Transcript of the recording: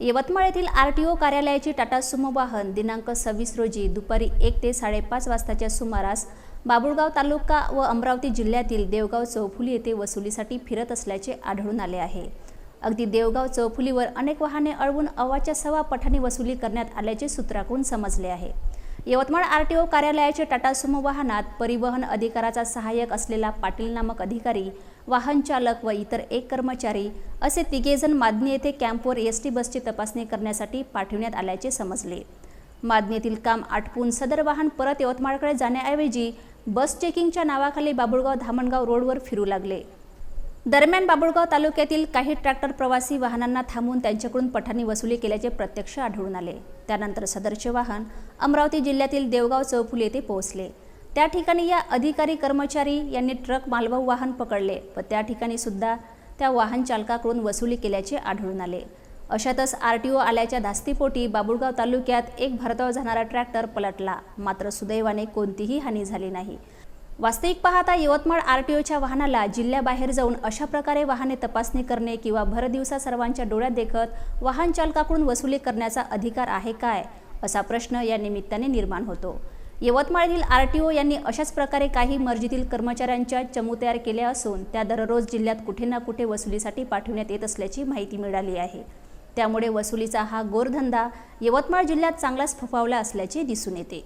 यवतमाळ येथील R T O कार्यालयाची Tata Sumo वाहन दिनांक सव्वीस रोजी दुपारी एक ते साडेपाच वाजताच्या सुमारास बाबुळगाव तालुका व अमरावती जिल्ह्यातील देवगाव चौफुली येथे वसुलीसाठी फिरत असल्याचे आढळून आले आहे. अगदी देवगाव चौफुलीवर अनेक वाहने अडवून अवाच्या सवा पठाणी वसुली करण्यात आल्याचे सूत्राकडून समजले आहे. यवतमाळ आर टी ओ कार्यालयाच्या टाटा सुमो वाहनात परिवहन अधिकाराचा सहाय्यक असलेला पाटील नामक अधिकारी वाहन चालक व इतर एक कर्मचारी असे तिघेजण मादनी येथे कॅम्पवर एस टी बसची तपासणी करण्यासाठी पाठविण्यात आल्याचे समजले. मादनीतील काम आटपून सदर वाहन परत यवतमाळकडे जाण्याऐवजी बस चेकिंगच्या नावाखाली बाबुळगाव धामणगाव रोडवर फिरू लागले. दरम्यान बाबुळगाव तालुक्यातील काही ट्रॅक्टर प्रवासी वाहनांना थांबून त्यांच्याकडून पठाणी वसुली केल्याचे प्रत्यक्ष आढळून आले. त्यानंतर सदरचे वाहन अमरावती जिल्ह्यातील देवगाव चौफुली येथे पोहोचले. त्या ठिकाणी या अधिकारी कर्मचारी यांनी ट्रक मालवाहू वाहन पकडले व त्या ठिकाणी सुद्धा त्या वाहन चालकाकडून वसुली केल्याचे आढळून आले. अशातच आर टी ओ आल्याच्या धास्तीपोटी बाबुळगाव तालुक्यात एक भरधाव जाणारा ट्रॅक्टर पलटला. मात्र सुदैवाने कोणतीही हानी झाली नाही. वास्तविक पाहता यवतमाळ आर टी ओच्या वाहनाला जिल्ह्याबाहेर जाऊन अशा प्रकारे वाहने तपासणी करणे किंवा भरदिवसा सर्वांच्या डोळ्यात देखत वाहन चालकाकडून वसुली करण्याचा अधिकार आहे काय असा प्रश्न या निमित्ताने निर्माण होतो. यवतमाळतील आर टी ओ यांनी अशाच प्रकारे काही मर्जीतील कर्मचाऱ्यांच्या चमू तयार केल्या असून त्या दररोज जिल्ह्यात कुठे ना कुठे वसुलीसाठी पाठवण्यात येत असल्याची माहिती मिळाली आहे. त्यामुळे वसुलीचा हा गोरधंदा यवतमाळ जिल्ह्यात चांगलाच फफावला असल्याचे दिसून येते.